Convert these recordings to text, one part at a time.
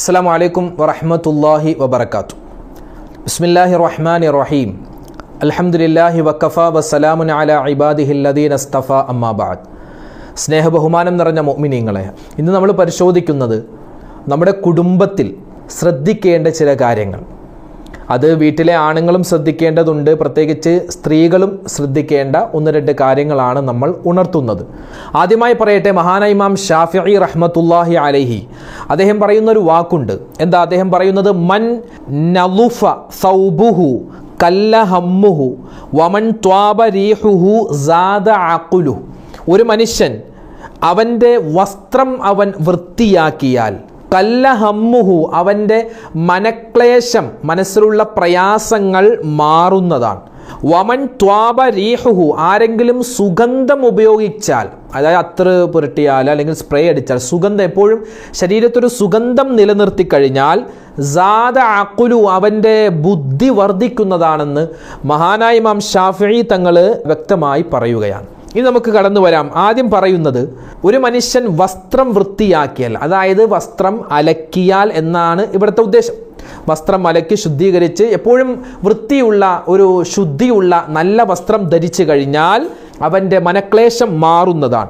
അസ്സാം വലൈക്കും വറഹമത്തല്ലാഹി വബർക്കാത്തു ബിസ്മില്ലാഹി റഹ്മാൻ റഹീം അലഹമുല്ലാഹി വക്കഫ വസ്സലാമുൻ അല ഇബാദിഹില്ലദീൻ അസ്തഫ അമ്മാബാദ് സ്നേഹബഹുമാനം നിറഞ്ഞ മൊമിനീങ്ങളെ ഇന്ന് നമ്മൾ പരിശോധിക്കുന്നത് നമ്മുടെ കുടുംബത്തിൽ ശ്രദ്ധിക്കേണ്ട ചില കാര്യങ്ങൾ. അത് വീട്ടിലെ ആണുങ്ങളും ശ്രദ്ധിക്കേണ്ടതുണ്ട്. പ്രത്യേകിച്ച് സ്ത്രീകളും ശ്രദ്ധിക്കേണ്ട ഒന്ന് രണ്ട് കാര്യങ്ങളാണ് നമ്മൾ ഉണർത്തുന്നത്. ആദ്യമായി പറയട്ടെ മഹാന ഇമാം ഷാഫി റഹ്മത്തുല്ലാഹി അലഹി അദ്ദേഹം പറയുന്ന ഒരു വാക്കുണ്ട്. എന്താ അദ്ദേഹം പറയുന്നത്? മൻ നലുഫ സൗബുഹു കല്ല ഹമ്മുഹു വമൻ ത്വാബ റീഹുഹു സാദ അക്കുലു ഒരു മനുഷ്യൻ അവന്റെ വസ്ത്രം അവൻ വൃത്തിയാക്കിയാൽ കല്ല ഹമ്മുഹു അവന്റെ മനക്ലേശം മനസ്സിലുള്ള പ്രയാസങ്ങൾ മാറുന്നതാണ്. വമൻ ത്വാബ റീഹുഹു ആരെങ്കിലും സുഗന്ധം ഉപയോഗിച്ചാൽ അതായത് അത്ര പുരട്ടിയാൽ അല്ലെങ്കിൽ സ്പ്രേ അടിച്ചാൽ സുഗന്ധം എപ്പോഴും ശരീരത്തൊരു സുഗന്ധം നിലനിർത്തി കഴിഞ്ഞാൽ സാദ അക്കുലു അവന്റെ ബുദ്ധി വർദ്ധിക്കുന്നതാണെന്ന് മഹാനായ ഇമാം ഷാഫി തങ്ങൾ വ്യക്തമായി പറയുകയാണ്. ഇനി നമുക്ക് കടന്നു വരാം. ആദ്യം പറയുന്നത് ഒരു മനുഷ്യൻ വസ്ത്രം വൃത്തിയാക്കിയാൽ അതായത് വസ്ത്രം അലക്കിയാൽ എന്നാണ് ഇവിടുത്തെ ഉദ്ദേശം. വസ്ത്രം അലക്കി ശുദ്ധീകരിച്ച് എപ്പോഴും വൃത്തിയുള്ള ഒരു ശുദ്ധിയുള്ള നല്ല വസ്ത്രം ധരിച്ചു കഴിഞ്ഞാൽ അവന്റെ മനക്ലേശം മാറുന്നതാണ്.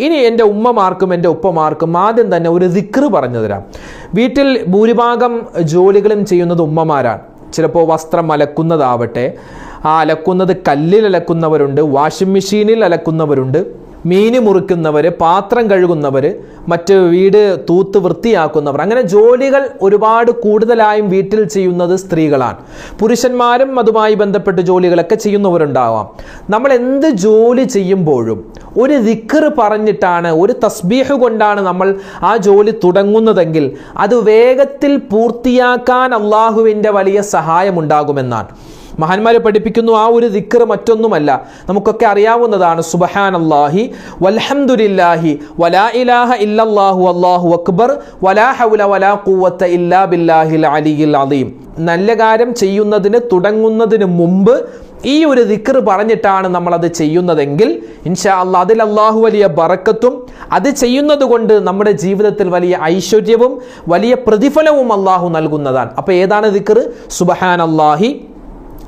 ഇനി എന്റെ ഉമ്മമാർക്കും എന്റെ ഉപ്പമാർക്കും ആദ്യം തന്നെ ഒരു ദിക്റ് പറഞ്ഞു തരാം. വീട്ടിൽ ഭൂരിഭാഗം ജോലികളും ചെയ്യുന്നത് ഉമ്മമാരാണ്. ചിലപ്പോൾ വസ്ത്രം അലക്കുന്നതാവട്ടെ ആ അലക്കുന്നത് കല്ലിൽ അലക്കുന്നവരുണ്ട് വാഷിംഗ് മെഷീനിൽ അലക്കുന്നവരുണ്ട് മീന് മുറിക്കുന്നവർ പാത്രം കഴുകുന്നവർ മറ്റ് വീട് തൂത്ത് വൃത്തിയാക്കുന്നവർ. അങ്ങനെ ജോലികൾ ഒരുപാട് കൂടുതലായും വീട്ടിൽ ചെയ്യുന്നത് സ്ത്രീകളാണ്. പുരുഷന്മാരും അതുമായി ബന്ധപ്പെട്ട് ജോലികളൊക്കെ ചെയ്യുന്നവരുണ്ടാവാം. നമ്മൾ എന്ത് ജോലി ചെയ്യുമ്പോഴും ഒരു ദിക്കറ് പറഞ്ഞിട്ടാണ് ഒരു തസ്ബീഹ് കൊണ്ടാണ് നമ്മൾ ആ ജോലി തുടങ്ങുന്നതെങ്കിൽ അത് വേഗത്തിൽ പൂർത്തിയാക്കാൻ അള്ളാഹുവിന്റെ വലിയ സഹായമുണ്ടാകുമെന്നാണ്. മഹാന്മാർ പഠിപ്പിക്കുന്നു ആ ഒരു ദിക്കർ മറ്റൊന്നുമല്ല. നമുക്കൊക്കെ അറിയാവുന്നതാണ് സുബഹാൻ അള്ളാഹി വൽഹംദുലില്ലാഹി വലാ ഇലാഹ ഇല്ലല്ലാഹു അല്ലാഹു അക്ബർ വലാ ഹൗല വലാ ഖുവത്ത ഇല്ലാ ബില്ലാഹിൽ അലിയിൽ അലീം നല്ല കാര്യം ചെയ്യുന്നതിന് തുടങ്ങുന്നതിന് മുമ്പ് ഈ ഒരു ദിക്കർ പറഞ്ഞിട്ടാണ് നമ്മളത് ചെയ്യുന്നതെങ്കിൽ ഇൻഷാ അല്ലാ അതിൽ അള്ളാഹു വലിയ ബറക്കത്തും അത് ചെയ്യുന്നത് കൊണ്ട് നമ്മുടെ ജീവിതത്തിൽ വലിയ ഐശ്വര്യവും വലിയ പ്രതിഫലവും അള്ളാഹു നൽകുന്നതാണ്. അപ്പോൾ ഏതാണ് ദിക്കർ സുബഹാൻ അള്ളാഹി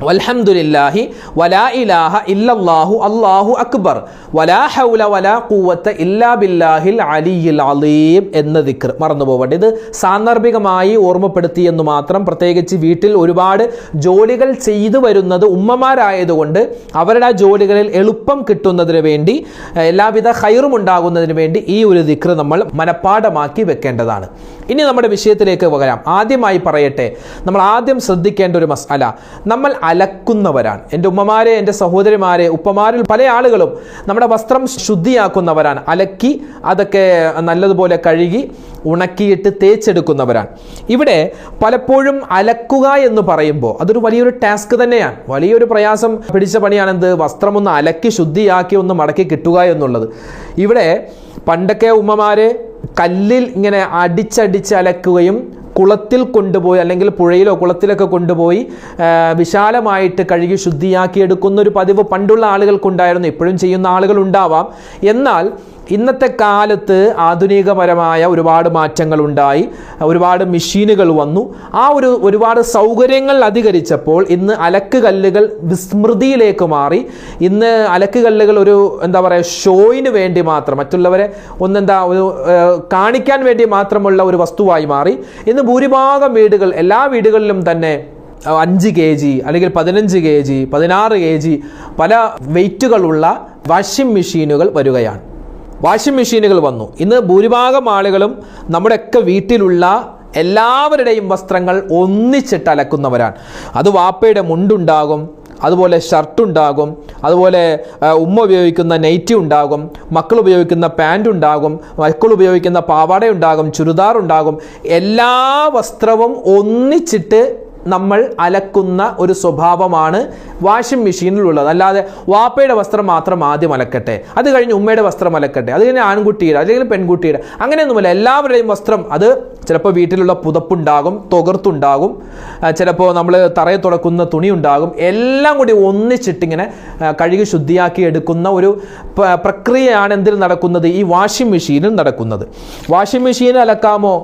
വൽഹംദുലില്ലാഹി വലാ ഇലാഹ ഇല്ലല്ലാഹു അല്ലാഹു അക്ബർ. വലാ ഹൗല വലാ കൂവത്ത് ഇല്ലാ ബില്ലാഹിൽ അലിയിൽ അലീം എന്ന ദിക്ർ. മറന്നു പോകട്ടെ സാന്ദർഭികമായി ഓർമ്മപ്പെടുത്തി എന്ന് മാത്രം പ്രത്യേകിച്ച് വീട്ടിൽ ഒരുപാട് ജോലികൾ ചെയ്തു വരുന്നത് ഉമ്മമാരായതുകൊണ്ട് അവരുടെ ജോലികളിൽ എളുപ്പം കിട്ടുന്നതിന് വേണ്ടി എല്ലാവിധ ഹൈറും ഉണ്ടാകുന്നതിന് വേണ്ടി ഈ ഒരു ദിക്ർ നമ്മൾ മനഃപ്പാടമാക്കി വെക്കേണ്ടതാണ്. ഇനി നമ്മുടെ വിഷയത്തിലേക്ക് വരാം. ആദ്യമായി പറയട്ടെ നമ്മൾ ആദ്യം ശ്രദ്ധിക്കേണ്ട ഒരു മസാല നമ്മൾ അലക്കുന്നവരാണ്. എന്റെ ഉമ്മമാരെ എന്റെ സഹോദരിമാരെ ഉപ്പമാരിൽ പല ആളുകളും നമ്മുടെ വസ്ത്രം ശുദ്ധിയാക്കുന്നവരാണ്. അലക്കി അതൊക്കെ നല്ലതുപോലെ കഴുകി ഉണക്കിയിട്ട് തേച്ചെടുക്കുന്നവരാണ്. ഇവിടെ പലപ്പോഴും അലക്കുക എന്ന് പറയുമ്പോൾ അതൊരു വലിയൊരു ടാസ്ക് തന്നെയാണ്. വലിയൊരു പ്രയാസം പിടിച്ച പണിയാണെന്ത്? വസ്ത്രം ഒന്ന് അലക്കി ശുദ്ധിയാക്കി ഒന്ന് മടക്കി കിട്ടുക എന്നുള്ളത്. ഇവിടെ പണ്ടൊക്കെ ഉമ്മമാര് കല്ലിൽ ഇങ്ങനെ അടിച്ചടിച്ച് അലക്കുകയും കുളത്തിൽ കൊണ്ടുപോയി അല്ലെങ്കിൽ പുഴയിലോ കുളത്തിലൊക്കെ കൊണ്ടുപോയി വിശാലമായിട്ട് കഴുകി ശുദ്ധിയാക്കി എടുക്കുന്ന ഒരു പതിവ് പണ്ടുള്ള ആളുകൾക്കുണ്ടായിരുന്നു. ഇപ്പോഴും ചെയ്യുന്ന ആളുകൾ ഉണ്ടാവാം. എന്നാൽ ഇന്നത്തെ കാലത്ത് ആധുനികപരമായ ഒരുപാട് മാറ്റങ്ങൾ ഉണ്ടായി ഒരുപാട് മെഷീനുകൾ വന്നു. ആ ഒരു ഒരുപാട് സൗകര്യങ്ങൾ അധികരിച്ചപ്പോൾ ഇന്ന് അലക്ക് കല്ലുകൾ വിസ്മൃതിയിലേക്ക് മാറി. ഇന്ന് അലക്ക് കല്ലുകൾ ഒരു എന്താ പറയുക ഷോയിന് വേണ്ടി മാത്രം മറ്റുള്ളവരെ ഒന്നെന്താ ഒരു കാണിക്കാൻ വേണ്ടി മാത്രമുള്ള ഒരു വസ്തുവായി മാറി. ഇന്ന് ഭൂരിഭാഗം വീടുകൾ എല്ലാ വീടുകളിലും തന്നെ അഞ്ച് കെ ജി അല്ലെങ്കിൽ പതിനഞ്ച് കെ ജി പതിനാറ് കെ ജി പല വെയിറ്റുകളുള്ള വാഷിംഗ് മെഷീനുകൾ വരികയാണ്. വാഷിംഗ് മെഷീനുകൾ വന്നു. ഇന്ന് ഭൂരിഭാഗം ആളുകളും നമ്മുടെയൊക്കെ വീട്ടിലുള്ള എല്ലാവരുടെയും വസ്ത്രങ്ങൾ ഒന്നിച്ചിട്ട് അലക്കുന്നവരാണ്. അത് വാപ്പയുടെ മുണ്ടുണ്ടാകും അതുപോലെ ഷർട്ട് ഉണ്ടാകും അതുപോലെ ഉമ്മ ഉപയോഗിക്കുന്ന നൈറ്റി ഉണ്ടാകും മക്കൾ ഉപയോഗിക്കുന്ന പാന്റ് ഉണ്ടാകും മക്കൾ ഉപയോഗിക്കുന്ന പാവാട ഉണ്ടാകും ചുരിദാർ ഉണ്ടാകും. എല്ലാ വസ്ത്രവും ഒന്നിച്ചിട്ട് നമ്മൾ അലക്കുന്ന ഒരു സ്വഭാവമാണ് വാഷിംഗ് മെഷീനിലുള്ളത്. അല്ലാതെ വാപ്പയുടെ വസ്ത്രം മാത്രം ആദ്യം അലക്കട്ടെ. അത് കഴിഞ്ഞ് ഉമ്മയുടെ വസ്ത്രം അലക്കട്ടെ. അത് കഴിഞ്ഞ് ആൺകുട്ടിയുടെ അല്ലെങ്കിൽ പെൺകുട്ടിയുടെ. അങ്ങനെയൊന്നുമല്ല എല്ലാവരുടെയും വസ്ത്രം അത് ചിലപ്പോൾ വീട്ടിലുള്ള പുതപ്പുണ്ടാകും തുകർത്തുണ്ടാകും ചിലപ്പോൾ നമ്മൾ തറയെ തുടക്കുന്ന തുണി ഉണ്ടാകും എല്ലാം കൂടി ഒന്നിച്ചിട്ടിങ്ങനെ കഴുകി ശുദ്ധിയാക്കി എടുക്കുന്ന ഒരു പ്രക്രിയയാണ് എന്തിൽ നടക്കുന്നത്? ഈ വാഷിംഗ് മെഷീനിൽ നടക്കുന്നത്. വാഷിംഗ് മെഷീൻ അലക്കാമോ?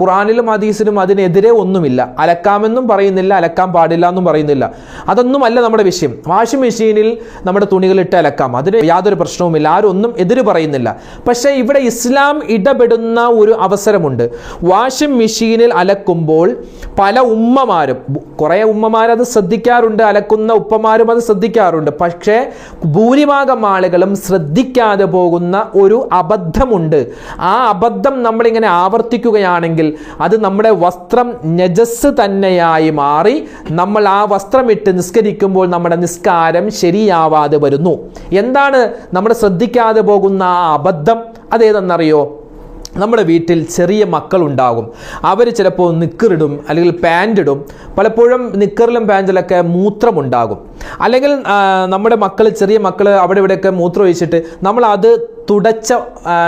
ഖുറാനിലും ഹദീസിലും അതിനെതിരെ ഒന്നുമില്ല. അലക്കാമെന്നും പറയുന്നില്ല അലക്കാൻ പാടില്ല എന്നും പറയുന്നില്ല. അതൊന്നുമല്ല നമ്മുടെ വിഷയം. വാഷിംഗ് മെഷീനിൽ നമ്മുടെ തുണികൾ തുണികളിട്ട് അലക്കാം. അതിന് യാതൊരു പ്രശ്നവുമില്ല. ആരും ഒന്നും എതിര് പറയുന്നില്ല. പക്ഷേ ഇവിടെ ഇസ്ലാം ഇടപെടുന്ന ഒരു അവസരമുണ്ട്. വാഷിംഗ് മെഷീനിൽ അലക്കുമ്പോൾ പല ഉമ്മമാരും കുറേ ഉമ്മമാരത് ശ്രദ്ധിക്കാറുണ്ട് അലക്കുന്ന ഉപ്പമാരും അത് ശ്രദ്ധിക്കാറുണ്ട്. പക്ഷേ ഭൂരിഭാഗം ആളുകളും ശ്രദ്ധിക്കാതെ പോകുന്ന ഒരു അബദ്ധമുണ്ട്. ആ അബദ്ധം നമ്മളിങ്ങനെ ആവർത്തിക്കുകയാണെങ്കിൽ അത് നമ്മുടെ വസ്ത്രം നജസ് തന്നെയായി മാറി നമ്മൾ ആ വസ്ത്രമിട്ട് നിസ്കരിക്കുമ്പോൾ നമ്മുടെ നിസ്കാരം ശരിയാവാതെ വരുന്നു. എന്താണ് നമ്മൾ ശ്രദ്ധിക്കാതെ പോകുന്ന ആ അബദ്ധം? അതേതെന്നറിയോ? നമ്മുടെ വീട്ടിൽ ചെറിയ മക്കളുണ്ടാകും. അവർ ചിലപ്പോൾ നിക്കറിടും അല്ലെങ്കിൽ പാന്റ് ഇടും പലപ്പോഴും നിക്കറിലും പാന്റിലൊക്കെ മൂത്രമുണ്ടാകും. അല്ലെങ്കിൽ നമ്മുടെ മക്കൾ ചെറിയ മക്കൾ അവിടെ ഇവിടെയൊക്കെ മൂത്രം ഒഴിച്ചിട്ട് നമ്മൾ അത് തുടച്ച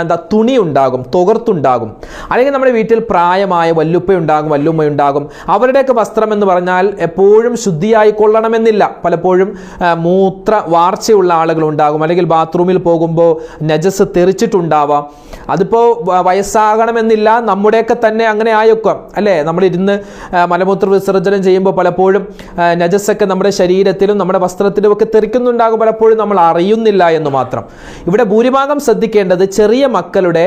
എന്താ തുണി ഉണ്ടാകും തുകർത്തുണ്ടാകും. അല്ലെങ്കിൽ നമ്മുടെ വീട്ടിൽ പ്രായമായ വല്ലുപ്പയുണ്ടാകും വല്ലുമ്മയുണ്ടാകും. അവരുടെയൊക്കെ വസ്ത്രം എന്ന് പറഞ്ഞാൽ എപ്പോഴും ശുദ്ധിയായി കൊള്ളണമെന്നില്ല പലപ്പോഴും മൂത്ര വാർച്ചയുള്ള ആളുകളുണ്ടാകും. അല്ലെങ്കിൽ ബാത്റൂമിൽ പോകുമ്പോൾ നജസ് തെറിച്ചിട്ടുണ്ടാവാം. അതിപ്പോൾ വയസ്സാകണമെന്നില്ല. നമ്മുടെയൊക്കെ തന്നെ അങ്ങനെ ആയൊക്കെ. അല്ലേ? നമ്മളിരുന്ന് മലമൂത്ര വിസർജനം ചെയ്യുമ്പോൾ പലപ്പോഴും നജസ്സൊക്കെ നമ്മുടെ ശരീരത്തിലും നമ്മുടെ വസ്ത്രത്തിലും ഒക്കെ തെറിക്കുന്നുണ്ടാകും. പലപ്പോഴും നമ്മൾ അറിയുന്നില്ല എന്ന് മാത്രം. ഇവിടെ ഭൂരിഭാഗം ശ്രദ്ധിക്കേണ്ടത് ചെറിയ മക്കളുടെ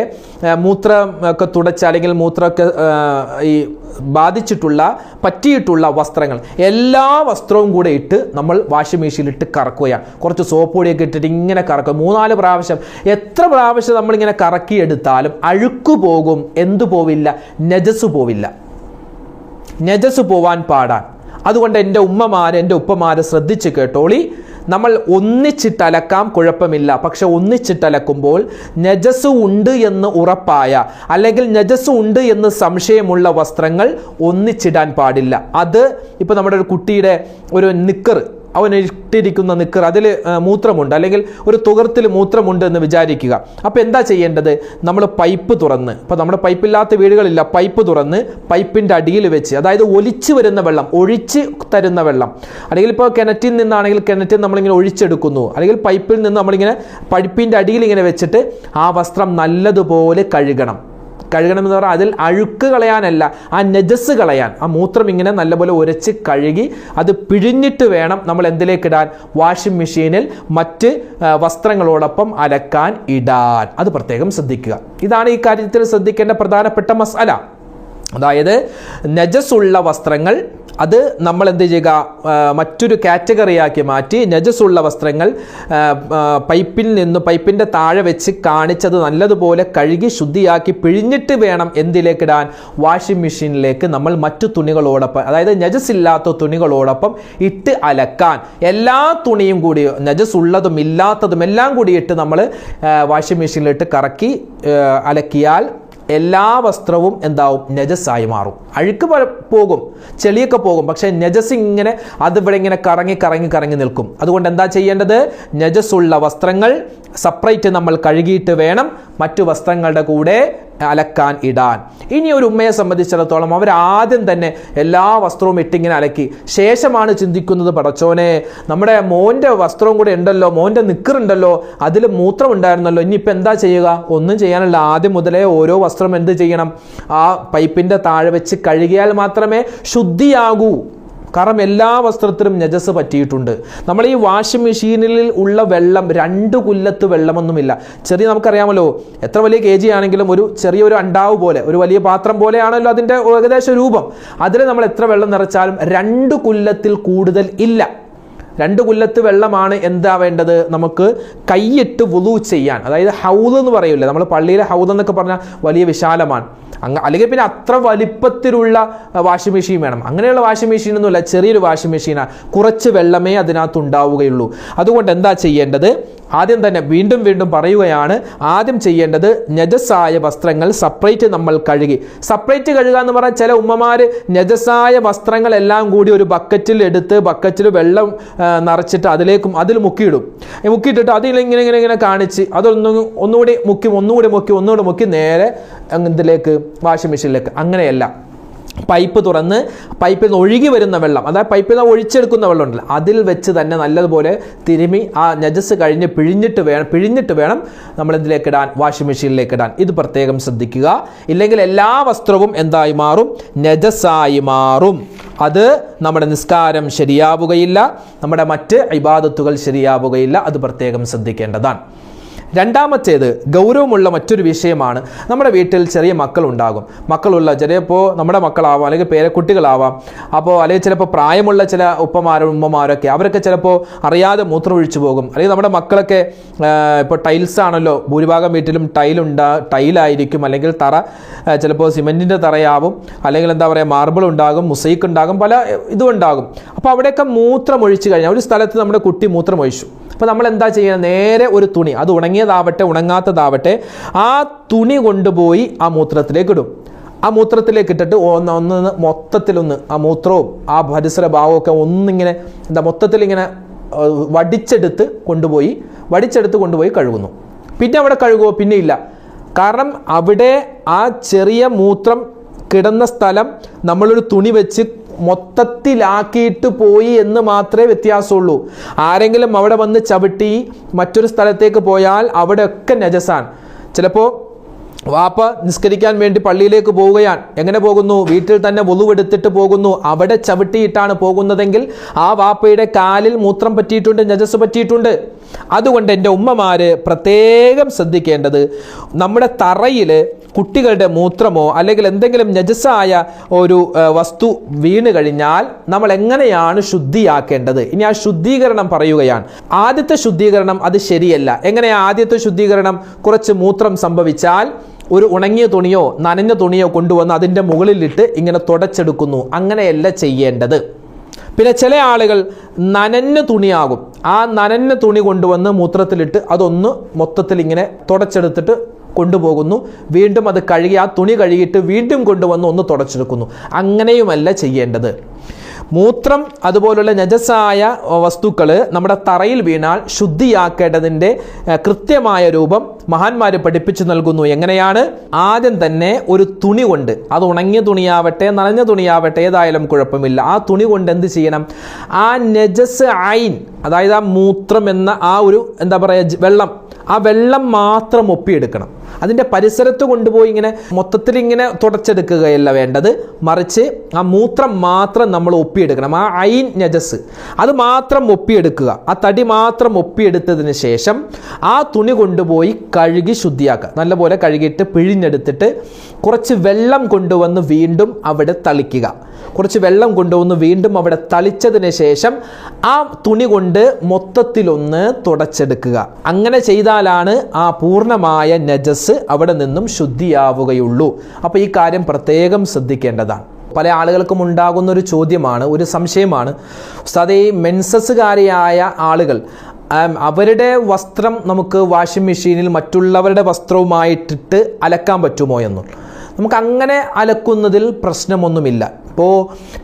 മൂത്രം ഒക്കെ തുടച്ച അല്ലെങ്കിൽ മൂത്രമൊക്കെ ഈ ബാധിച്ചിട്ടുള്ള പറ്റിയിട്ടുള്ള വസ്ത്രങ്ങൾ. എല്ലാ വസ്ത്രവും കൂടെ ഇട്ട് നമ്മൾ വാഷിംഗ് മെഷീനിൽ ഇട്ട് കറക്കുകയാണ്. കുറച്ച് സോപ്പ് പൊടിയൊക്കെ ഇട്ടിട്ട് ഇങ്ങനെ കറക്കുക മൂന്നാൽ പ്രാവശ്യം എത്ര പ്രാവശ്യം നമ്മളിങ്ങനെ കറക്കിയെടുത്താലും അഴുക്ക് പോകും. എന്തു പോവില്ല? നജസ് പോവില്ല. നജസ് പോവാൻ പാടാൻ അതുകൊണ്ട് എന്റെ ഉമ്മമാരെ എന്റെ ഉപ്പമാരെ ശ്രദ്ധിച്ച് കേട്ടോളി. നമ്മൾ ഒന്നിച്ചിട്ടലക്കാം കുഴപ്പമില്ല. പക്ഷെ ഒന്നിച്ചിട്ടലക്കുമ്പോൾ നജസ് ഉണ്ട് എന്ന് ഉറപ്പായ അല്ലെങ്കിൽ നജസ് ഉണ്ട് എന്ന് സംശയമുള്ള വസ്ത്രങ്ങൾ ഒന്നിച്ചിടാൻ പാടില്ല. അത് ഇപ്പോൾ നമ്മുടെ ഒരു കുട്ടിയുടെ ഒരു നിക്കർ അവൻ ഇട്ടിരിക്കുന്ന നിക്കർ അതിൽ മൂത്രമുണ്ട്. അല്ലെങ്കിൽ ഒരു തുകർത്തിൽ മൂത്രമുണ്ട് എന്ന് വിചാരിക്കുക. അപ്പോൾ എന്താ ചെയ്യേണ്ടത്? നമ്മൾ പൈപ്പ് തുറന്ന്. ഇപ്പോൾ നമ്മുടെ പൈപ്പില്ലാത്ത വീടുകളില്ല. പൈപ്പ് തുറന്ന് പൈപ്പിന്റെ അടിയിൽ വെച്ച് അതായത് ഒലിച്ചു വരുന്ന വെള്ളം ഒഴിച്ച് തരുന്ന വെള്ളം. അല്ലെങ്കിൽ ഇപ്പോൾ കിണറ്റിൽ നിന്നാണെങ്കിൽ കിണറ്റിൽ നമ്മളിങ്ങനെ ഒഴിച്ചെടുക്കുന്നു. അല്ലെങ്കിൽ പൈപ്പിൽ നിന്ന് നമ്മളിങ്ങനെ പൈപ്പിന്റെ അടിയിൽ ഇങ്ങനെ വെച്ചിട്ട് ആ വസ്ത്രം നല്ലതുപോലെ കഴുകണം. കഴുകണമെന്ന് പറഞ്ഞാൽ അതിൽ അഴുക്ക് കളയാനല്ല ആ നജസ് കളയാൻ. ആ മൂത്രം ഇങ്ങനെ നല്ലപോലെ ഉരച്ച് കഴുകി അത് പിഴിഞ്ഞിട്ട് വേണം നമ്മൾ എന്തിലേക്ക് ഇടാൻ? വാഷിംഗ് മെഷീനിൽ മറ്റ് വസ്ത്രങ്ങളോടൊപ്പം അലക്കാൻ ഇടാൻ. അത് പ്രത്യേകം ശ്രദ്ധിക്കുക. ഇതാണ് ഈ കാര്യത്തിൽ ശ്രദ്ധിക്കേണ്ട പ്രധാനപ്പെട്ട മസാല. അതായത് നജസുള്ള വസ്ത്രങ്ങൾ അത് നമ്മൾ എന്ത് ചെയ്യുക മറ്റൊരു കാറ്റഗറിയാക്കി മാറ്റി നജസുള്ള വസ്ത്രങ്ങൾ പൈപ്പിൽ നിന്ന് പൈപ്പിന്റെ താഴെ വെച്ച് കാണിച്ചത് നല്ലതുപോലെ കഴുകി ശുദ്ധിയാക്കി പിഴിഞ്ഞിട്ട് വേണം എന്തിലേക്കിടാൻ വാഷിംഗ് മെഷീനിലേക്ക് നമ്മൾ മറ്റു തുണികളോടൊപ്പം അതായത് നജസില്ലാത്ത തുണികളോടൊപ്പം ഇട്ട് അലക്കാൻ. എല്ലാ തുണിയും കൂടി നജസ് ഉള്ളതും ഇല്ലാത്തതും എല്ലാം കൂടി ഇട്ട് നമ്മൾ വാഷിംഗ് മെഷീനിലിട്ട് കറക്കി അലക്കിയാൽ എല്ലാ വസ്ത്രവും എന്താവും? നജസ്സായി മാറും. അഴുക്ക് പോകും. ചെളിയൊക്കെ പോകും. പക്ഷേ നജസ് ഇങ്ങനെ അതിവിടെ ഇങ്ങനെ കറങ്ങി കറങ്ങി കറങ്ങി നിൽക്കും. അതുകൊണ്ട് എന്താ ചെയ്യേണ്ടത്? നജസ്സുള്ള വസ്ത്രങ്ങൾ സെപ്പറേറ്റ് നമ്മൾ കഴുകിയിട്ട് വേണം. മറ്റു വസ്ത്രങ്ങളുടെ കൂടെ അലക്കാൻ ഇടാൻ. ഇനി ഒരു ഉമ്മയെ സംബന്ധിച്ചിടത്തോളം അവർ ആദ്യം തന്നെ എല്ലാ വസ്ത്രവും ഇട്ടിങ്ങനെ അലക്കി. ശേഷമാണ് ചിന്തിക്കുന്നത് പടച്ചോനെ നമ്മുടെ മോന്റെ വസ്ത്രവും കൂടെ ഉണ്ടല്ലോ മോന്റെ നിക്കറുണ്ടല്ലോ അതിൽ മൂത്രം ഉണ്ടായിരുന്നല്ലോ ഇനിയിപ്പോൾ എന്താ ചെയ്യുക? ഒന്നും ചെയ്യാനല്ല. ആദ്യം മുതലേ ഓരോ വസ്ത്രം എന്ത് ചെയ്യണം? ആ പൈപ്പിന്റെ താഴെ വെച്ച് കഴുകിയാൽ മാത്രമേ ശുദ്ധിയാകൂ. കാരണം എല്ലാ വസ്ത്രത്തിലും നജസ് പറ്റിയിട്ടുണ്ട്. നമ്മൾ ഈ വാഷിംഗ് മെഷീനിൽ ഉള്ള വെള്ളം രണ്ട് കുല്ലത്ത് വെള്ളമൊന്നുമില്ല. ചെറിയ നമുക്കറിയാമല്ലോ എത്ര വലിയ കെ ജി ആണെങ്കിലും ഒരു ചെറിയൊരു അണ്ടാവ് പോലെ ഒരു വലിയ പാത്രം പോലെയാണല്ലോ അതിന്റെ ഏകദേശ രൂപം. അതിൽ നമ്മൾ എത്ര വെള്ളം നിറച്ചാലും രണ്ട് കുല്ലത്തിൽ കൂടുതൽ ഇല്ല. രണ്ട് കൊല്ലത്ത് വെള്ളമാണ് എന്താ വേണ്ടത്? നമുക്ക് കൈയിട്ട് വുളു ചെയ്യാൻ. അതായത് ഹൗദ് എന്ന് പറയില്ലേ നമ്മൾ പള്ളിയിലെ ഹൗദ് എന്നൊക്കെ പറഞ്ഞാൽ വലിയ വിശാലമാണ്. അങ്ങ് അല്ലെങ്കിൽ പിന്നെ അത്ര വലിപ്പത്തിലുള്ള വാഷിംഗ് മെഷീൻ വേണം. അങ്ങനെയുള്ള വാഷിംഗ് മെഷീൻ ഒന്നുമില്ല ചെറിയൊരു വാഷിംഗ് മെഷീനാണ് കുറച്ച് വെള്ളമേ അതിനകത്ത് ഉണ്ടാവുകയുള്ളൂ അതുകൊണ്ട് എന്താ ചെയ്യേണ്ടത്? ആദ്യം തന്നെ വീണ്ടും വീണ്ടും പറയുകയാണ് ആദ്യം ചെയ്യേണ്ടത് നജസായ വസ്ത്രങ്ങൾ സെപ്പറേറ്റ് നമ്മൾ കഴുകി. സെപ്പറേറ്റ് കഴുകുക എന്ന് പറഞ്ഞാൽ ചില ഉമ്മമാർ നജസായ വസ്ത്രങ്ങളെല്ലാം കൂടി ഒരു ബക്കറ്റിൽ എടുത്ത് ബക്കറ്റിൽ വെള്ളം നിറച്ചിട്ട് അതിലേക്കും അതിൽ മുക്കിയിടും. മുക്കിയിട്ടിട്ട് അതിൽ ഇങ്ങനെ ഇങ്ങനെ കാണിച്ച് അതൊന്നും ഒന്നുകൂടി മുക്കി ഒന്നുകൂടി മുക്കി ഒന്നുകൂടി മുക്കി നേരെ ഇതിലേക്ക് വാഷിംഗ് മെഷീനിലേക്ക്. അങ്ങനെയല്ല. പൈപ്പ് തുറന്ന് പൈപ്പിൽ നിന്ന് ഒഴുകി വരുന്ന വെള്ളം അതായത് പൈപ്പിൽ നിന്ന് ഒഴിച്ചെടുക്കുന്ന വെള്ളം ഉണ്ടല്ലോ അതിൽ വെച്ച് തന്നെ നല്ലതുപോലെ തിരുമി ആ നജസ് കഴിഞ്ഞ് പിഴിഞ്ഞിട്ട് വേണം പിഴിഞ്ഞിട്ട് വേണം നമ്മൾ ഇതിലേക്ക് ഇടാൻ? വാഷിംഗ് മെഷീനിലേക്ക് ഇടാൻ. ഇത് പ്രത്യേകം ശ്രദ്ധിക്കുക. ഇല്ലെങ്കിൽ എല്ലാ വസ്ത്രവും എന്തായി മാറും? നജസായി മാറും. അത് നമ്മുടെ നിസ്കാരം ശരിയാവുകയില്ല. നമ്മുടെ മറ്റ് ഇബാദത്തുകൾ ശരിയാവുകയില്ല. അത് പ്രത്യേകം ശ്രദ്ധിക്കേണ്ടതാണ്. രണ്ടാമത്തേത് ഗൗരവമുള്ള മറ്റൊരു വിഷയമാണ് നമ്മുടെ വീട്ടിൽ ചെറിയ മക്കളുണ്ടാകും. മക്കളുള്ള ചിലപ്പോൾ നമ്മുടെ മക്കളാവാം അല്ലെങ്കിൽ പേരക്കുട്ടികളാവാം അപ്പോൾ അല്ലെങ്കിൽ ചിലപ്പോൾ പ്രായമുള്ള ചില ഉപ്പമാരും ഉമ്മമാരൊക്കെ അവരൊക്കെ ചിലപ്പോൾ അറിയാതെ മൂത്രമൊഴിച്ചു പോകും. അല്ലെങ്കിൽ നമ്മുടെ മക്കളൊക്കെ ഇപ്പോൾ ടൈൽസ് ആണല്ലോ ഭൂരിഭാഗം വീട്ടിലും ടൈലുണ്ടാ ടൈലായിരിക്കും അല്ലെങ്കിൽ തറ ചിലപ്പോൾ സിമെന്റിന്റെ തറയാവും. അല്ലെങ്കിൽ എന്താ പറയുക മാർബിൾ ഉണ്ടാകും മുസൈക്ക് ഉണ്ടാകും പല ഇതും ഉണ്ടാകും. അപ്പോൾ അവിടെയൊക്കെ മൂത്രം ഒഴിച്ചു കഴിഞ്ഞാൽ ഒരു സ്ഥലത്ത് നമ്മുടെ കുട്ടി മൂത്രം ഒഴിച്ചു അപ്പോൾ നമ്മൾ എന്താ ചെയ്യുക നേരെ ഒരു തുണി. അത് ഉണങ്ങിയതാവട്ടെ ഉണങ്ങാത്തതാവട്ടെ ആ തുണി കൊണ്ടുപോയി ആ മൂത്രത്തിലേക്ക് ഇടും. ആ മൂത്രത്തിലേക്ക് ഇട്ടിട്ട് ഒന്ന് ഒന്ന് മൊത്തത്തിലൊന്ന് ആ മൂത്രവും ആ പരിസര ഭാവവും ഒക്കെ ഒന്നിങ്ങനെ എന്താ മൊത്തത്തിലിങ്ങനെ വടിച്ചെടുത്ത് കൊണ്ടുപോയി വടിച്ചെടുത്ത് കൊണ്ടുപോയി കഴുകുന്നു. പിന്നെ അവിടെ കഴുകുമോ പിന്നെ ഇല്ല. കാരണം അവിടെ ആ ചെറിയ മൂത്രം കിടന്ന സ്ഥലം നമ്മളൊരു തുണി വെച്ച് മൊത്തത്തിലാക്കിയിട്ട് പോയി എന്ന് മാത്രമേ വ്യത്യാസമുള്ളൂ. ആരെങ്കിലും അവിടെ വന്ന് ചവിട്ടി മറ്റൊരു സ്ഥലത്തേക്ക് പോയാൽ അവിടെയൊക്കെ നജസാൻ. ചിലപ്പോൾ വാപ്പ നിസ്കരിക്കാൻ വേണ്ടി പള്ളിയിലേക്ക് പോവുകയാണ്. എങ്ങനെ പോകുന്നു? വീട്ടിൽ തന്നെ ഒലുവെടുത്തിട്ട് പോകുന്നു. അവിടെ ചവിട്ടിയിട്ടാണ് പോകുന്നതെങ്കിൽ ആ വാപ്പയുടെ കാലിൽ മൂത്രം പറ്റിയിട്ടുണ്ട് നജസ് പറ്റിയിട്ടുണ്ട്. അതുകൊണ്ട് എന്റെ ഉമ്മമാര് പ്രത്യേകം ശ്രദ്ധിക്കേണ്ടത് നമ്മുടെ തറയിൽ കുട്ടികളുടെ മൂത്രമോ അല്ലെങ്കിൽ എന്തെങ്കിലും നജസായ ഒരു വസ്തു വീണ് കഴിഞ്ഞാൽ നമ്മൾ എങ്ങനെയാണ് ശുദ്ധിയാക്കേണ്ടത്? ഇനി ആ ശുദ്ധീകരണം പറയുകയാണ്. ആദ്യത്തെ ശുദ്ധീകരണം അത് ശരിയല്ല. എങ്ങനെയാ ആദ്യത്തെ ശുദ്ധീകരണം? കുറച്ച് മൂത്രം സംഭവിച്ചാൽ ഒരു ഉണങ്ങിയ തുണിയോ നനഞ്ഞ തുണിയോ കൊണ്ടുവന്ന് അതിന്റെ മുകളിലിട്ട് ഇങ്ങനെ തുടച്ചെടുക്കുന്നു. അങ്ങനെയല്ല ചെയ്യേണ്ടത്. പിന്നെ ചില ആളുകൾ നനഞ്ഞ തുണിയാകും. ആ നനഞ്ഞ തുണി കൊണ്ടുവന്ന് മൂത്രത്തിലിട്ട് അതൊന്ന് മൊത്തത്തിൽ ഇങ്ങനെ തുടച്ചെടുത്തിട്ട് കൊണ്ടുപോകുന്നു. വീണ്ടും അത് കഴുകി ആ തുണി കഴുകിയിട്ട് വീണ്ടും കൊണ്ടുവന്ന് ഒന്ന് തുടച്ചെടുക്കുന്നു. അങ്ങനെയുമല്ല ചെയ്യേണ്ടത്. മൂത്രം അതുപോലുള്ള നജസായ വസ്തുക്കൾ നമ്മുടെ തറയിൽ വീണാൽ ശുദ്ധിയാക്കേണ്ടതിന്റെ കൃത്യമായ രൂപം മഹാന്മാർ പഠിപ്പിച്ചു നൽകുന്നു. എങ്ങനെയാണ്? ആദ്യം തന്നെ ഒരു തുണി കൊണ്ട് അത് ഉണങ്ങിയ തുണിയാവട്ടെ നനഞ്ഞ തുണിയാവട്ടെ ഏതായാലും കുഴപ്പമില്ല. ആ തുണി കൊണ്ട് എന്ത് ചെയ്യണം? ആ നജസ് ഐൻ അതായത് ആ മൂത്രം എന്ന ആ ഒരു എന്താ പറയുക വെള്ളം ആ വെള്ളം മാത്രം ഒപ്പിയെടുക്കണം. അതിന്റെ പരിസരത്ത് കൊണ്ടുപോയി ഇങ്ങനെ മൊത്തത്തിൽ ഇങ്ങനെ തുടച്ചെടുക്കുകയല്ല വേണ്ടത്. മറിച്ച് ആ മൂത്രം മാത്രം നമ്മൾ ഒപ്പിയെടുക്കണം. ആ ഐൻ നജസ് അത് മാത്രം ഒപ്പിയെടുക്കുക. ആ തടി മാത്രം ഒപ്പിയെടുത്തതിന് ശേഷം ആ തുണി കൊണ്ടുപോയി കഴുകി ശുദ്ധിയാക്കുക. നല്ലപോലെ കഴുകിയിട്ട് പിഴിഞ്ഞെടുത്തിട്ട് കുറച്ച് വെള്ളം കൊണ്ടുവന്ന് വീണ്ടും അവിടെ തളിക്കുക. കുറച്ച് വെള്ളം കൊണ്ടുവന്ന് വീണ്ടും അവിടെ തളിച്ചതിന് ശേഷം ആ തുണി കൊണ്ട് മൊത്തത്തിലൊന്ന് തുടച്ചെടുക്കുക. അങ്ങനെ ചെയ്താലാണ് ആ പൂർണമായ നജസ് അവിടെ നിന്നും ശുദ്ധിയാവുകയുള്ളൂ. അപ്പോൾ ഈ കാര്യം പ്രത്യേകം ശ്രദ്ധിക്കേണ്ടതാണ്. പല ആളുകൾക്കും ഉണ്ടാകുന്ന ഒരു ചോദ്യമാണ് ഒരു സംശയമാണ്. ഉസ്താദേ ഈ മെൻസസ്സുകാരിയായ ആളുകൾ അവരുടെ വസ്ത്രം നമുക്ക് വാഷിംഗ് മെഷീനിൽ മറ്റുള്ളവരുടെ വസ്ത്രവുമായിട്ടിട്ട് അലക്കാൻ പറ്റുമോ എന്നു നമുക്ക് അങ്ങനെ അലക്കുന്നതിൽ പ്രശ്നമൊന്നുമില്ല. ഇപ്പോൾ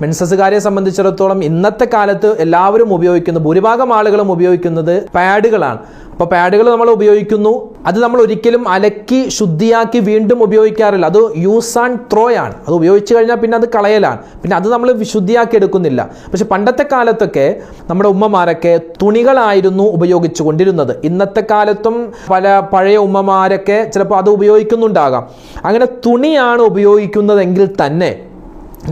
മെൻസസ്സുകാരെ സംബന്ധിച്ചിടത്തോളം ഇന്നത്തെ കാലത്ത് എല്ലാവരും ഉപയോഗിക്കുന്ന ഭൂരിഭാഗം ആളുകളും ഉപയോഗിക്കുന്നത് പാഡുകളാണ്. അപ്പോൾ പാഡുകൾ നമ്മൾ ഉപയോഗിക്കുന്നു. അത് നമ്മൾ ഒരിക്കലും അലക്കി ശുദ്ധിയാക്കി വീണ്ടും ഉപയോഗിക്കാറില്ല. അത് യൂസ് ആൻഡ് ത്രോ ആണ്. അത് ഉപയോഗിച്ച് കഴിഞ്ഞാൽ പിന്നെ അത് കളയലാണ്. പിന്നെ അത് നമ്മൾ ശുദ്ധിയാക്കി എടുക്കുന്നില്ല. പക്ഷെ പണ്ടത്തെ കാലത്തൊക്കെ നമ്മുടെ ഉമ്മമാരൊക്കെ തുണികളായിരുന്നു ഉപയോഗിച്ചു കൊണ്ടിരുന്നത്. ഇന്നത്തെ കാലത്തും പല പഴയ ഉമ്മമാരൊക്കെ ചിലപ്പോൾ അത് ഉപയോഗിക്കുന്നുണ്ടാകാം. അങ്ങനെ തുണിയാണ് ഉപയോഗിക്കുന്നതെങ്കിൽ തന്നെ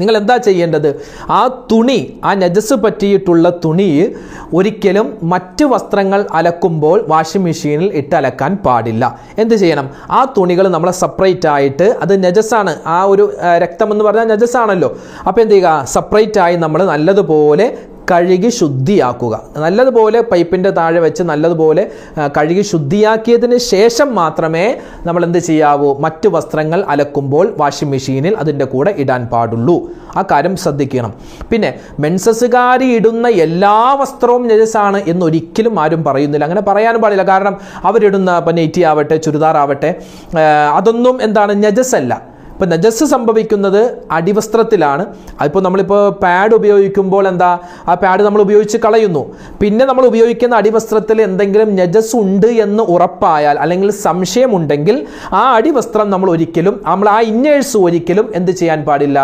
നിങ്ങൾ എന്താ ചെയ്യേണ്ടത്? ആ തുണി ആ നജസ് പറ്റിയിട്ടുള്ള തുണി ഒരിക്കലും മറ്റ് വസ്ത്രങ്ങൾ അലക്കുമ്പോൾ വാഷിംഗ് മെഷീനിൽ ഇട്ട് അലക്കാൻ പാടില്ല. എന്ത് ചെയ്യണം? ആ തുണികൾ നമ്മൾ സെപ്പറേറ്റ് ആയിട്ട് അത് നജസാണ്. ആ ഒരു രക്തം എന്ന് പറഞ്ഞാൽ നജസാണല്ലോ. അപ്പോൾ എന്ത് ചെയ്യുക? സെപ്പറേറ്റ് ആയി നമ്മൾ നല്ലതുപോലെ കഴുകി ശുദ്ധിയാക്കുക. നല്ലതുപോലെ പൈപ്പിന്റെ താഴെ വെച്ച് നല്ലതുപോലെ കഴുകി ശുദ്ധിയാക്കിയതിന് ശേഷം മാത്രമേ നമ്മൾ എന്ത് ചെയ്യാവൂ? മറ്റു വസ്ത്രങ്ങൾ അലക്കുമ്പോൾ വാഷിംഗ് മെഷീനിൽ അതിന്റെ കൂടെ ഇടാൻ പാടുള്ളൂ. ആ കാര്യം ശ്രദ്ധിക്കണം. പിന്നെ മെൻസസുകാരി ഇടുന്ന എല്ലാ വസ്ത്രവും നജസാണ് എന്നൊരിക്കലും ആരും പറയുന്നില്ല. അങ്ങനെ പറയാനും പാടില്ല. കാരണം അവരിടുന്ന ഇപ്പം നെറ്റി ആവട്ടെ ചുരിദാർ ആവട്ടെ അതൊന്നും എന്താണ് നജസല്ല ഇപ്പം നജസ് സംഭവിക്കുന്നത് അടിവസ്ത്രത്തിലാണ്. അതിപ്പോൾ നമ്മളിപ്പോൾ പാഡ് ഉപയോഗിക്കുമ്പോൾ എന്താ ആ പാഡ് നമ്മൾ ഉപയോഗിച്ച് കളയുന്നു. പിന്നെ നമ്മൾ ഉപയോഗിക്കുന്ന അടിവസ്ത്രത്തിൽ എന്തെങ്കിലും നജസ് ഉണ്ട് എന്ന് ഉറപ്പായാൽ അല്ലെങ്കിൽ സംശയമുണ്ടെങ്കിൽ ആ അടിവസ്ത്രം നമ്മൾ ഒരിക്കലും നമ്മൾ ആ ഇന്നേഴ്സ് ഒരിക്കലും എന്ത് ചെയ്യാൻ പാടില്ല.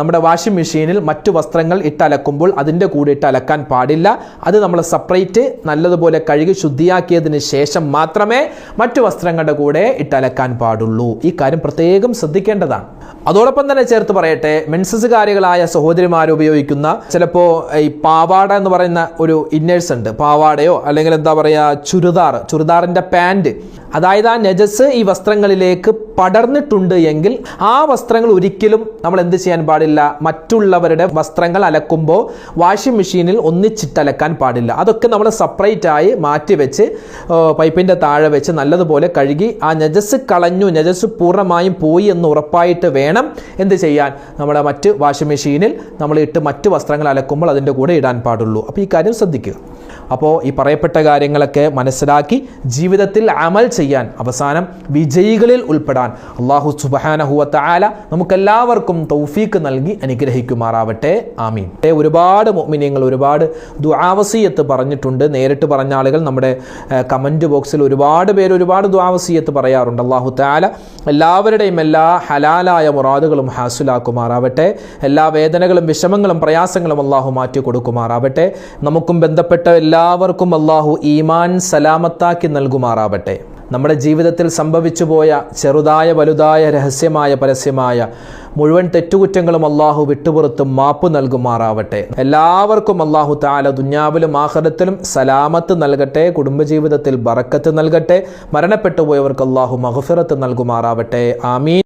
നമ്മുടെ വാഷിംഗ് മെഷീനിൽ മറ്റു വസ്ത്രങ്ങൾ ഇട്ടലക്കുമ്പോൾ അതിന്റെ കൂടെ ഇട്ട് അലക്കാൻ പാടില്ല. അത് നമ്മൾ സെപ്പറേറ്റ് നല്ലതുപോലെ കഴുകി ശുദ്ധിയാക്കിയതിന് ശേഷം മാത്രമേ മറ്റു വസ്ത്രങ്ങളുടെ കൂടെ ഇട്ടലക്കാൻ പാടുള്ളൂ. ഈ കാര്യം പ്രത്യേകം ശ്രദ്ധിക്കേണ്ടതാണ്. അതോടൊപ്പം തന്നെ ചേർത്ത് പറയട്ടെ മെൻസസുകാരികളായ സഹോദരിമാർ ഉപയോഗിക്കുന്ന ചിലപ്പോൾ ഈ പാവാട എന്ന് പറയുന്ന ഒരു ഇന്നേഴ്സ് ഉണ്ട്. പാവാടയോ അല്ലെങ്കിൽ എന്താ പറയുക ചുരിദാർ ചുരിദാറിന്റെ പാന്റ് അതായത് ആ നജസ് ഈ വസ്ത്രങ്ങളിലേക്ക് പടർന്നിട്ടുണ്ട് എങ്കിൽ ആ വസ്ത്രങ്ങൾ ഒരിക്കലും നമ്മൾ എന്ത് ചെയ്യാൻ പാടില്ല മറ്റുള്ളവരുടെ വസ്ത്രങ്ങൾ അലക്കുമ്പോൾ വാഷിംഗ് മെഷീനിൽ ഒന്നിച്ചിട്ടലക്കാൻ പാടില്ല. അതൊക്കെ നമ്മൾ സെപ്പറേറ്റ് ആയി മാറ്റി വെച്ച് പൈപ്പിന്റെ താഴെ വെച്ച് നല്ലതുപോലെ കഴുകി ആ നജസ് കളഞ്ഞു നജസ് പൂർണമായും പോയി എന്ന് ഉറപ്പായിട്ട് വേണം എന്ത് ചെയ്യാൻ. നമ്മുടെ മറ്റ് വാഷിംഗ് മെഷീനിൽ നമ്മൾ ഇട്ട് മറ്റ് വസ്ത്രങ്ങൾ അലക്കുമ്പോൾ അതിന്റെ കൂടെ ഇടാൻ പാടുള്ളൂ. അപ്പോൾ ഈ കാര്യം ശ്രദ്ധിക്കുക. അപ്പോൾ ഈ പറയപ്പെട്ട കാര്യങ്ങളൊക്കെ മനസ്സിലാക്കി ജീവിതത്തിൽ അമൽ ചെയ്യാൻ അവസാനം വിജയികളിൽ ഉൾപ്പെടാൻ അള്ളാഹു സുബാനഹുവത്ത ആല നമുക്കെല്ലാവർക്കും തൗഫീക്ക് നൽകി അനുഗ്രഹിക്കുമാറാവട്ടെ. ആമീൻ. ഒരുപാട് മോമിനിയങ്ങൾ ഒരുപാട് ദുആവസീയത്ത് പറഞ്ഞിട്ടുണ്ട്. നേരിട്ട് പറഞ്ഞ ആളുകൾ നമ്മുടെ കമന്റ് ബോക്സിൽ ഒരുപാട് പേര് ഒരുപാട് ദുആവസീയത്ത് പറയാറുണ്ട്. അള്ളാഹു താല എല്ലാവരുടെയും എല്ലാ ഹലാലായ മുറാദുകളും ഹാസുലാക്കുമാറാവട്ടെ. എല്ലാ വേദനകളും വിഷമങ്ങളും പ്രയാസങ്ങളും അള്ളാഹു മാറ്റി കൊടുക്കുമാറാവട്ടെ നമുക്കും ബന്ധപ്പെട്ട എല്ലാവർക്കും അള്ളാഹു ഈമാൻ സലാമത്താക്കി നൽകുമാറാവട്ടെ. നമ്മുടെ ജീവിതത്തിൽ സംഭവിച്ചു പോയ ചെറുതായ വലുതായ രഹസ്യമായ പരസ്യമായ മുഴുവൻ തെറ്റുകുറ്റങ്ങളും അള്ളാഹു വിട്ടുപുറത്തും മാപ്പ് നൽകുമാറാവട്ടെ. എല്ലാവർക്കും അള്ളാഹു താല ദുഞ്ഞാവിലും ആഹ്റത്തിലും സലാമത്ത് നൽകട്ടെ കുടുംബജീവിതത്തിൽ ബറക്കത്ത് നൽകട്ടെ മരണപ്പെട്ടു പോയവർക്ക് അള്ളാഹു മഹഫിറത്ത് നൽകുമാറാവട്ടെ. ആമീൻ.